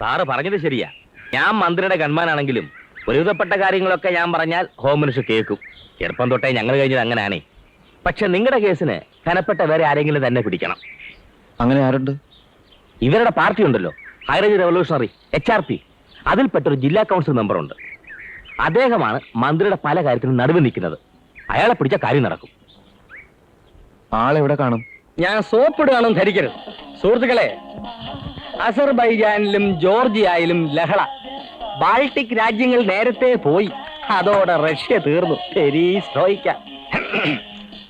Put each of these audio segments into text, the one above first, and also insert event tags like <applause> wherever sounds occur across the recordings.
Sir പറഞ്ഞത് ശരിയാ. ഞാൻ മന്ത്രിയുടെ ഗൺമാനാണെങ്കിലും ഒരുവിധപ്പെട്ട കാര്യങ്ങളൊക്കെ ഞാൻ പറഞ്ഞാൽ ഹോം മിനിസ്റ്റർ കേൾക്കും. ചെറുപ്പം തൊട്ടേ ഞങ്ങൾ കഴിഞ്ഞത് അങ്ങനെയാണേ പക്ഷെ നിങ്ങളുടെ കേസിന് കനപ്പെട്ട വേറെ ആരെങ്കിലും തന്നെ പിടിക്കണം. അങ്ങനെ ആരുണ്ട്? ഇവരുടെ പാർട്ടി ഉണ്ടല്ലോ. High range revolutionary H R P അതിൽപ്പെട്ടൊരു ജില്ലാ കൗൺസിൽ മെമ്പറുണ്ട് അദ്ദേഹമാണ് മന്ത്രിയുടെ പല കാര്യത്തിനും നടുവ് നിൽക്കുന്നത്. അയാളെ പിടിച്ച കാര്യം നടക്കും. ആളെവിടെ കാണും? ഞാൻ സോപ്പിടുകയാണെന്ന് ധരിക്കരുത്. സുഹൃത്തുക്കളെ അസർബൈജാനിലും ജോർജിയയിലും ലഹള. ബാൾട്ടിക് രാജ്യങ്ങൾ നേരത്തെ പോയി. അതോടെ റഷ്യ തീർന്നു. ശരി സ്ട്രോയിക്കാം.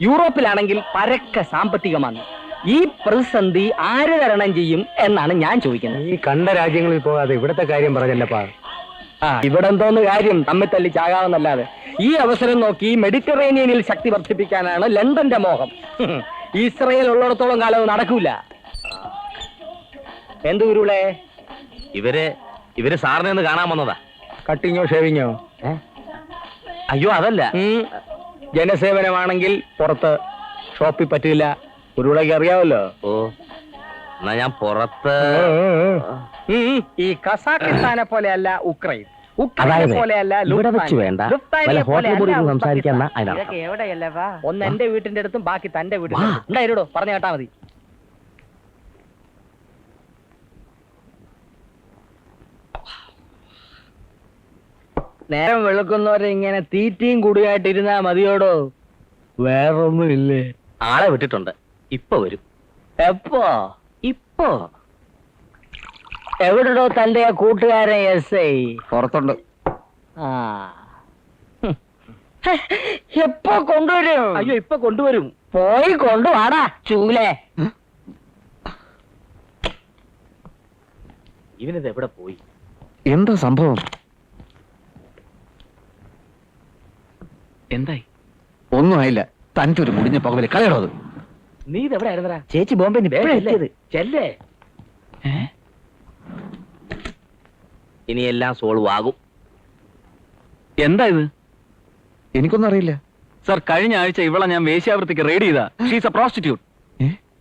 യൂറോപ്പിലാണെങ്കിൽ പരക്ക സാമ്പത്തികമാണ്. ഈ പ്രതിസന്ധി ആര് തരണം ചെയ്യും എന്നാണ് ഞാൻ ചോദിക്കുന്നത്. ഈ കണ്ട രാജ്യങ്ങളിൽ പോകാതെ ഇവിടത്തെ കാര്യം പറഞ്ഞല്ലപ്പാ. ആ ഇവിടെ എന്തോന്ന് കാര്യം? തമ്മിൽ തല്ലി ചാകാവുന്നല്ലാതെ ഈ അവസരം നോക്കി മെഡിറ്ററേനിയനിൽ ശക്തി വർദ്ധിപ്പിക്കാനാണ് ലണ്ടന്റെ മോഹം. ഇസ്രയേൽ ഉള്ളിടത്തോളം കാലം നടക്കൂല. എന്ത് ഗുരുളെ ഇവർ ഇവർ സാറിനെ ഒന്ന് കാണാൻ വന്നതാ. കട്ടിങ്ങോ ഷേവിങ്ങോ? അയ്യോ അതല്ല. ജനസേവനമാണെങ്കിൽ പുറത്ത് ഷോപ്പിൽ പറ്റില്ല. ഉരുളക്ക് അറിയാവല്ലോ. ഓ എന്നാ ഞാൻ പുറത്ത്. ഈ കസാഖിസ്ഥാനെ പോലെയല്ല ഉക്രൈൻ. ഉക്രൈനെ അതായത് പോലെയല്ല ഇവിടെ. വെച്ച് വേണ്ട. വല്ല ഹോട്ടൽ മുറിയിൽ ഉസ്ബെക്കിസ്ഥാൻ. ഒന്ന് എന്റെ വീട്ടിന്റെ അടുത്തും ബാക്കി തന്റെ വീട്ടിലും വീട്ടിൽ ഉണ്ടായിരോ പറഞ്ഞു കേട്ടാ മതി. നേരം വെളുക്കുന്നവരെ ഇങ്ങനെ തീറ്റയും കുടിയായിട്ട് ഇരുന്നാ മതിയോടോ? വേറൊന്നും ഇല്ലേ ആളെ വിട്ടിട്ടുണ്ട്. ഇപ്പൊ വരും. എപ്പോ? ഇപ്പോ? എവിടെടോ തന്റെ ആ കൂട്ടുകാരൻ എസ് ഐ? പുറത്തുണ്ട്. ആ. എപ്പോ കൊണ്ടുവരും? അയ്യോ ഇപ്പൊ കൊണ്ടുവരും. പോയി കൊണ്ടുവാടാ ചൂലേ. ഇവനിത് എവിടെ പോയി? എന്താ സംഭവം? എന്തായി? ഒന്നും ആയില്ല. തനിക്കൊരു മുടിഞ്ഞ പകവൽ. കളയടോ അത്. നീ ഇത് എവിടെ ആയിരുന്നടാ ചേച്ചി ബോംബെ ചെല്ലേ. ഇനി എല്ലാം സോൾവ് ആകും. എന്താ ഇത്? എനിക്കൊന്നും അറിയില്ല. സർ കഴിഞ്ഞ ആഴ്ച ഇവളെ ഞാൻ വേശ്യാവൃത്തിക്ക് റെയ്ഡ് ചെയ്താ. She's a prostitute?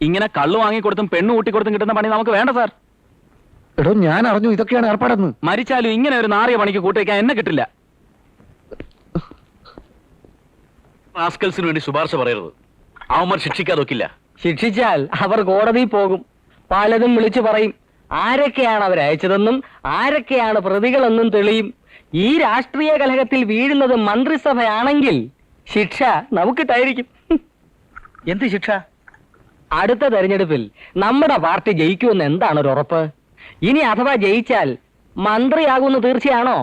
ഇങ്ങനെ കള്ളു വാങ്ങിക്കൊടുത്തും പെണ്ണ് കൂട്ടിക്കൊടുത്തും കിട്ടുന്ന പണി നമുക്ക് വേണ്ട സാർ. എടോ ഞാൻ അറിഞ്ഞു ഇതൊക്കെയാണ് ഏർപ്പാടെന്ന്. മരിച്ചാലും ഇങ്ങനെ ഒരു നാറിയ പണിക്ക് കൂട്ടിവെക്കാൻ എന്നെ കിട്ടില്ല. റാസ്കൽസിന് വേണ്ടി ശുപാർശ പറയരുത്. അവന്മാർ ശിക്ഷിക്കാതൊക്കില്ല ശിക്ഷിച്ചാൽ അവർ കോടതിയിൽ പോകും. പലതും വിളിച്ചു പറയും. ആരൊക്കെയാണ് അവരയച്ചതെന്നും ആരൊക്കെയാണ് പ്രതികളെന്നും തെളിയും. ഈ രാഷ്ട്രീയ കലഹത്തിൽ വീഴുന്നത് മന്ത്രിസഭയാണെങ്കിൽ ശിക്ഷ നമുക്കിട്ടായിരിക്കും. എന്ത് ശിക്ഷ? അടുത്ത തെരഞ്ഞെടുപ്പിൽ നമ്മുടെ പാർട്ടി ജയിക്കുമെന്ന് എന്താണ് ഒരു ഉറപ്പ്? ഇനി അഥവാ ജയിച്ചാൽ മന്ത്രിയാകുമെന്ന് തീർച്ചയാണോ?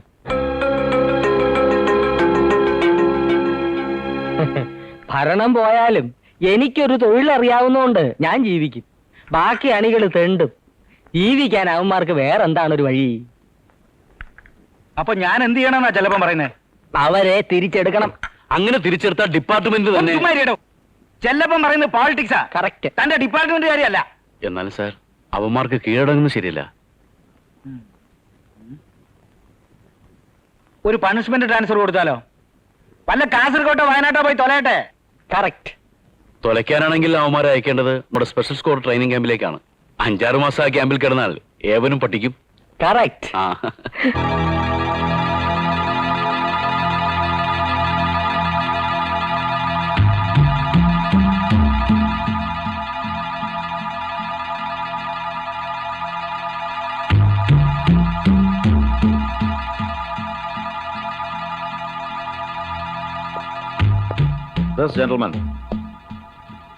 ഭരണം പോയാലും എനിക്കൊരു തൊഴിലറിയാവുന്നതുകൊണ്ട് ഞാൻ ജീവിക്കും. ബാക്കി അണികൾ തെണ്ടും. ജീവിക്കാൻ അവന്മാർക്ക് വേറെന്താണ് ഒരു വഴി? അപ്പൊ ഞാൻ എന്ത് ചെയ്യണമെന്നാ ചിലപ്പം പറയുന്നേ? അവരെ തിരിച്ചെടുക്കണം. അങ്ങനെ തിരിച്ചെടുത്ത ഡിപ്പാർട്ട്മെന്റ് തന്നെ. ചെല്ലപ്പം പറയുന്നത് പോളിറ്റിക്സാ കറക്റ്റ് തന്റെ ഡിപ്പാർട്ട്മെന്റ് കാര്യമല്ല. എന്നാലും സാർ അവന്മാർക്ക് കീഴടങ്ങുന്നത് ശരിയല്ല. ഒരു പണിഷ്മെന്റ് ട്രാൻസ്ഫർ കൊടുത്താലോ? വല്ല കാസർകോട്ടോ വയനാട്ടോ പോയി തൊലയട്ടെ? കറക്റ്റ്. തൊലയ്ക്കാനാണെങ്കിൽ അവന്മാരെ അയക്കേണ്ടത് നമ്മുടെ സ്പെഷ്യൽ സ്കോർ ട്രെയിനിങ് ക്യാമ്പിലേക്കാണ്. അഞ്ചാറ് മാസം ആ ക്യാമ്പിൽ കിടന്നാൽ ഏവനും പട്ടിക്കും. കറക്റ്റ്. ആ. This gentleman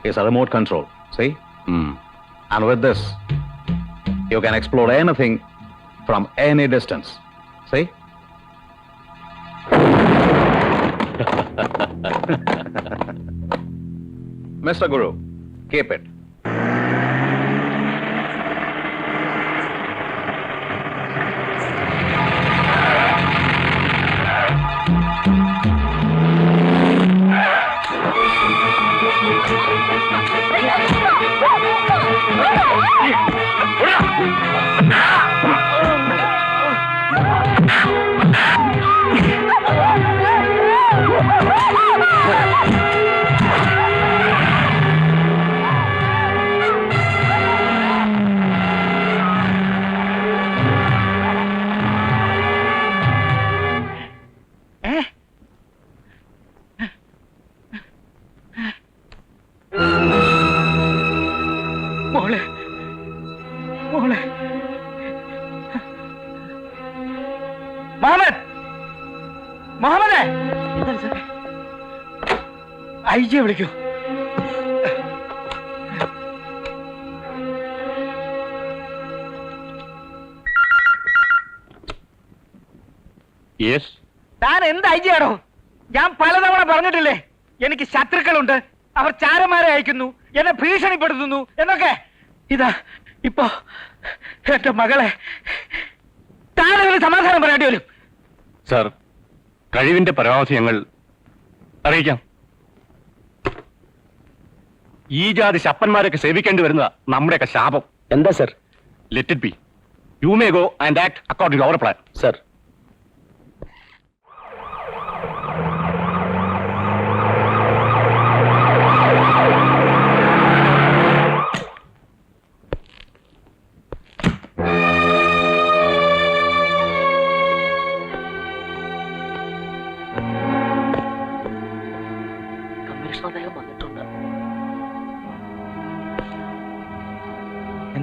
is a remote control. See? ഉം. And with this, you can explore anything from any distance. See? <laughs> Mr. Guru, keep it. ഐ ജിയെ വിളിക്കൂ. യെസ് താൻ എന്ത് ഐ ഞാൻ പലതവണ പറഞ്ഞിട്ടില്ലേ എനിക്ക് ശത്രുക്കളുണ്ട്. അവർ ചാരന്മാരെ അയക്കുന്നു എന്നെ ഭീഷണിപ്പെടുത്തുന്നു എന്നൊക്കെ. ഇതാ ഇപ്പോ എന്റെ മകളെ. താനൊരു സമാധാനം പറയേണ്ടി വരും. സാർ കഴിവിന്റെ പരമാവധി ഞങ്ങൾ അറിയിക്കാം. ഈ ജാതി ശപ്പന്മാരൊക്കെ സേവിക്കേണ്ടി വരുന്നതാ നമ്മുടെയൊക്കെ ശാപം. എന്താ sir? Let it be you may go and act according to our plan sir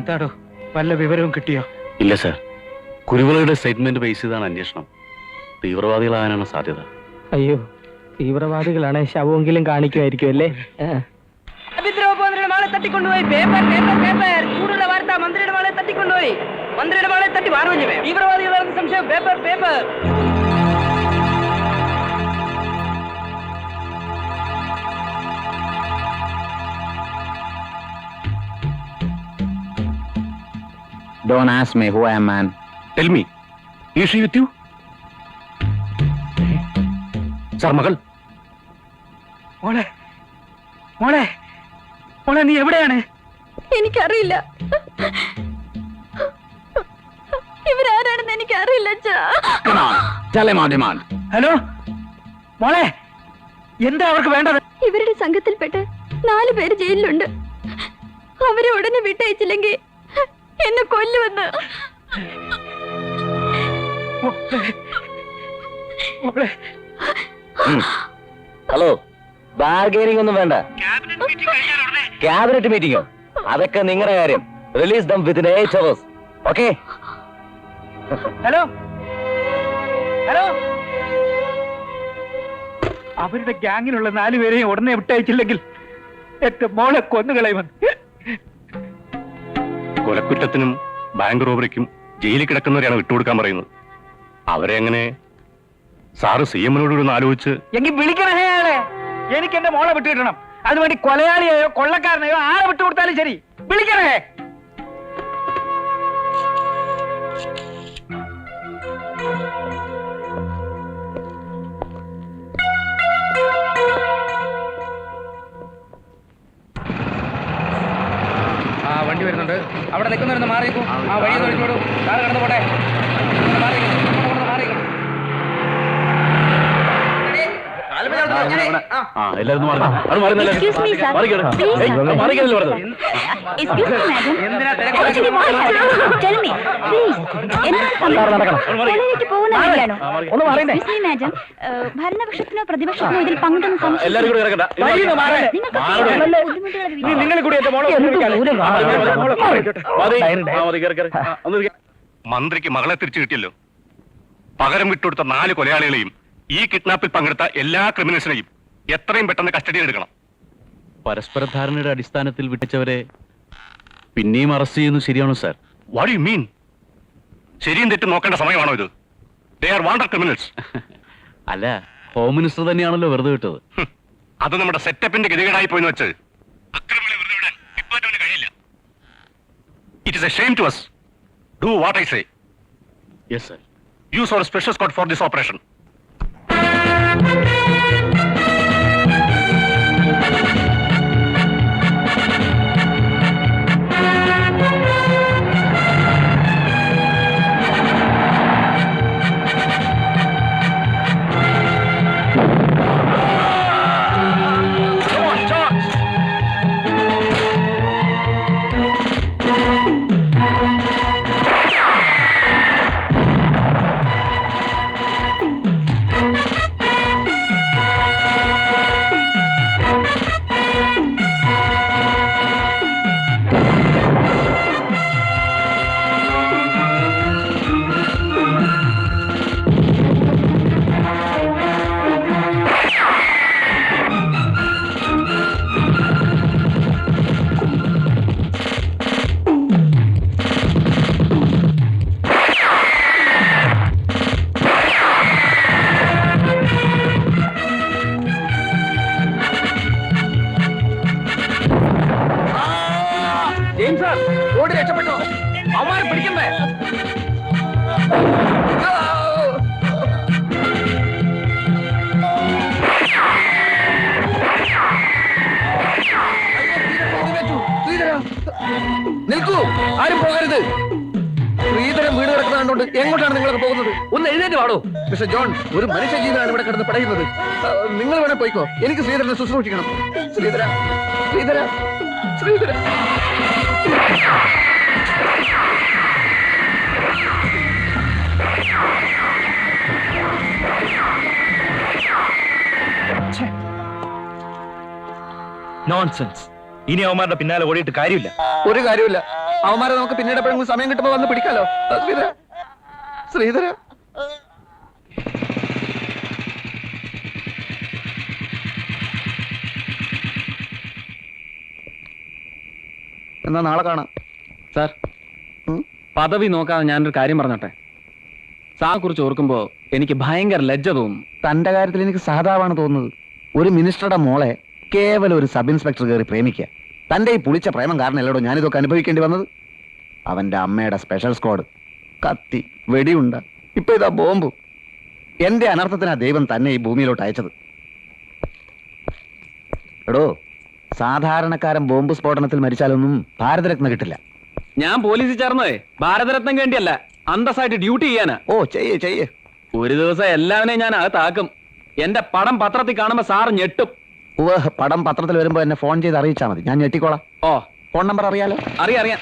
എന്താടോ വല്ല വിവരവും കിട്ടിയോ? ഇല്ല സാർ. കുരുവിളയുടെ സ്റ്റേറ്റ്മെന്റ് ബേസ് ചെയ്താണ് അന്വേഷണം. തീവ്രവാദികളാകാനാണ് സാധ്യത. അയ്യോ തീവ്രവാദികളാണ് ശവമെങ്കിലും കാണിക്കുമായിരിക്കും അല്ലേ? മന്ത്രിയുടെ മകളെ തട്ടിക്കൊണ്ടുപോയി പേപ്പർ പേപ്പർ പേപ്പർ. ചൂടുള്ള വാർത്ത മന്ത്രിയുടെ മകളെ തട്ടിക്കൊണ്ടുപോയി. മന്ത്രിയുടെ മകളെ തട്ടി തീവ്രവാദികളാണെന്ന് സംശയം paper paper. Don't ask me who I am, man. Tell me is she with you sir മകൾ മോളെ മോളെ മോളെ നീ എവിടെയാണ്? എനിക്കറിയില്ല. ഇവരാരാണെന്ന് എനിക്കറിയില്ല അച്ഛാ. Come on, tell him our demand. Hello മോളെ എന്താ അവർക്ക് വേണ്ടത്? ഇവരുടെ സംഘത്തിൽപ്പെട്ട് നാല് പേര് ജയിലിലുണ്ട്. അവരെ ഉടനെ വിട്ടയച്ചില്ലെങ്കിൽ എന്നെ കൊല്ലുമെന്ന്. ഹലോ ബാർഗേനിങ് ഒന്നും വേണ്ട. ക്യാബിനറ്റ് മീറ്റിംഗോ അതൊക്കെ നിങ്ങളുടെ കാര്യം. Release them within eight hours okay hello? Hello? അവരുടെ ഗ്യാങ്ങിലുള്ള നാലുപേരെയും ഉടനെ വിട്ടയച്ചില്ലെങ്കിൽ എന്റെ മോളെ കൊന്നുകളയുമെന്ന്. കൊലക്കുറ്റത്തിനും ബാങ്ക് റോബറിക്കും ജയിലിൽ കിടക്കുന്നവരെയാണ് വിട്ടുകൊടുക്കാൻ പറയുന്നത്. അവരെ എങ്ങനെ? സാറ് സി എമ്മിനോട് ഒന്ന് ആലോചിച്ച്. എങ്കിൽ വിളിക്കണേ എനിക്ക് എന്റെ മോളെ വിട്ടുകിട്ടണം. അതുവേണ്ടി കൊലയാളിയെയോ കൊള്ളക്കാരനെയോ ആരെ വിട്ടുകൊടുത്താലും ശരി. വിളിക്കണേ. വരുന്നുണ്ട്. അവിടെ നിൽക്കുന്നവരൊന്ന് മാറിയിരിക്കും ആ വഴി നോക്കിക്കോളൂ കാറ് കടന്നു പോട്ടെ. ഒന്ന് ആ ഭരണപക്ഷത്തിനോ പ്രതിപക്ഷത്തിനോ ഇതിൽ പങ്കും. മന്ത്രിക്ക് മകളെ തിരിച്ചു കിട്ടിയല്ലോ. പകരം വിട്ടുകൊടുത്ത നാല് കൊലയാളികളെയും ഈ കിഡ്നാപ്പിൽ പങ്കെടുത്ത എല്ലാ ക്രിമിനൽസിനെയും എത്രയും പെട്ടെന്ന് കസ്റ്റഡിയിൽ എടുക്കണം. പരസ്പര ധാരണയുടെ അടിസ്ഥാനത്തിൽ വിട്ടിച്ചവരെ പിന്നെയും അറസ്റ്റ് ചെയ്യുന്നത് ശരിയാണോ സാർ? വാട്ട് യു മീൻ ശരിയും തെറ്റും നോക്കേണ്ട സമയമാണോ ഇത്? ദേ ആർ വാണ്ടർ ക്രിമിനൽസ് അല്ല ഹോം മിനിസ്റ്റർ തന്നെയാണല്ലോ വെറുതെ വിട്ടത്. അത് നമ്മുടെ സെറ്റപ്പിന്റെ ഗതികേടായി പോയെന്ന് വെച്ച് അക്രമികളെ വെറുതെ വിടാൻ ഡിപ്പാർട്ട്മെന്റ് കഴിയില്ല. It is a shame to us do what I say yes sir use our special squad for this operation രക്ഷപ്പെട്ടു അവന്മാരെ പിടിക്കണ്ടേ? നിൽക്കൂ. ആരും പോകരുത്. ശ്രീധരൻ വീട് കിടക്കുന്ന എങ്ങോട്ടാണ് നിങ്ങളൊക്കെ പോകുന്നത്? ഒന്ന് എഴുന്നേറ്റ് വാടോ. മിസ്റ്റർ ജോൺ ഒരു മനുഷ്യ ജീവനാണ് ഇവിടെ കിടന്ന് പടയുന്നത് നിങ്ങൾ വേണേ പോയിക്കോ. എനിക്ക് ശ്രീധരനെ ശുശ്രൂഷിക്കണം. ശ്രീധര ശ്രീധര ശ്രീധര. നോൺസെൻസ് ഇനി അവന്മാരുടെ പിന്നാലെ ഓടിയിട്ട് കാര്യമില്ല. ഒരു കാര്യമില്ല അവന്മാരെ നമുക്ക് പിന്നീട് എപ്പോഴെങ്കിലും സമയം കിട്ടുമ്പോ വന്ന് പിടിക്കാലോ. ശ്രീധര ശ്രീധര. എന്നാ നാളെ കാണാം. സാർ? പദവി നോക്കാതെ ഞാനൊരു കാര്യം പറഞ്ഞോട്ടെ? സാറിനെ കുറിച്ച് ഓർക്കുമ്പോ എനിക്ക് ഭയങ്കര ലജ്ജ തോന്നും. തന്റെ കാര്യത്തിൽ എനിക്ക് സഹതാവാണ് തോന്നുന്നത്. ഒരു മിനിസ്റ്ററുടെ മോളെ കേവലം ഒരു സബ് ഇൻസ്പെക്ടർ കയറി പ്രേമിക്കുക. തന്റെ ഈ പുളിച്ച പ്രേമം കാരണം അല്ലടോ ഞാനിതൊക്കെ അനുഭവിക്കേണ്ടി വന്നത്? അവന്റെ അമ്മയുടെ സ്പെഷ്യൽ സ്ക്വാഡ്. കത്തി വെടിയുണ്ട. ഇപ്പൊ ഇതാ ബോംബ്. എന്റെ അനർത്ഥത്തിനാ ദൈവം തന്നെ ഈ ഭൂമിയിലോട്ട് അയച്ചത്. എടോ സാധാരണക്കാരൻ ബോംബ് സ്ഫോടനത്തിൽ മരിച്ചാലൊന്നും ഭാരതരത്ന കിട്ടില്ല. ഞാൻ പോലീസിൽ ചേർന്നതേ. ഭാരതരത്നം വേണ്ടിയല്ല അന്തസ്സായിട്ട് ഡ്യൂട്ടി ചെയ്യാനാ. ഓ ചെയ്യേ ചെയ്യേ. ഒരു ദിവസം എല്ലാവരെയും ഞാൻ അകത്താക്കും. എന്റെ പടം പത്രത്തിൽ കാണുമ്പോ സാർ ഞെട്ടും. ഉവ്വ് പടം പത്രത്തിൽ വരുമ്പോ എന്നെ ഫോൺ ചെയ്ത് അറിയിച്ചാൽ മതി. ഞാൻ ഞെട്ടിക്കോളാം. ഓ. ഫോൺ നമ്പർ അറിയാലോ? അറിയാം അറിയാം.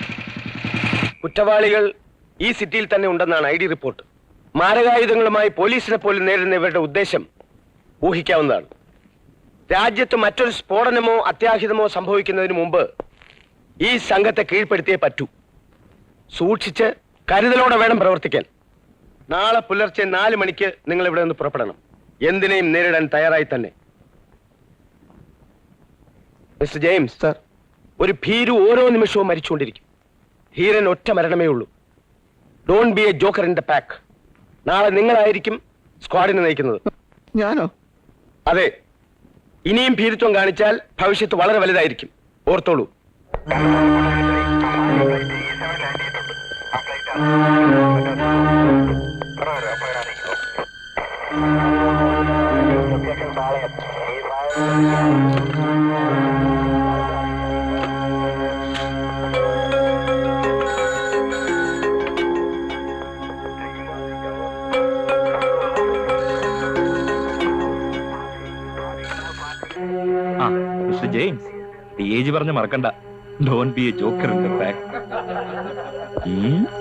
കുറ്റവാളികൾ ഈ സിറ്റിയിൽ തന്നെ ഉണ്ടെന്നാണ് ഐ ഡി റിപ്പോർട്ട്. മാരകായുധങ്ങളുമായി പോലീസിനെ പോലും നേരിടുന്ന ഇവരുടെ ഉദ്ദേശം ഊഹിക്കാവുന്നതാണ്. രാജ്യത്ത് മറ്റൊരു സ്ഫോടനമോ അത്യാഹിതമോ സംഭവിക്കുന്നതിന് മുമ്പ് ഈ സംഘത്തെ കീഴ്പ്പെടുത്തിയേ പറ്റൂ. സൂക്ഷിച്ച് കരുതലോടെ വേണം പ്രവർത്തിക്കാൻ. നാളെ പുലർച്ചെ നാല് മണിക്ക് നിങ്ങൾ ഇവിടെ നിന്ന് പുറപ്പെടണം. എന്തിനേയും നേരിടാൻ തയ്യാറായി തന്നെ. Mister James sir. ഒരു ഭീരു ഓരോ നിമിഷവും മരിച്ചുകൊണ്ടിരിക്കും. ഹീരൻ ഒറ്റ മരണമേ ഉള്ളൂ. Don't be a joker in the pack നാളെ നിങ്ങളായിരിക്കും സ്ക്വാഡിനെ നയിക്കുന്നത്. ഞാനോ? അതെ. ഇനിയും ഭീരുത്വം കാണിച്ചാൽ ഭവിഷ്യത്ത് വളരെ വലുതായിരിക്കും. ഓർത്തോളൂ. ജെയിംസ് ഏജ് പറഞ്ഞ് മറക്കണ്ട. Don't be a joker in the back.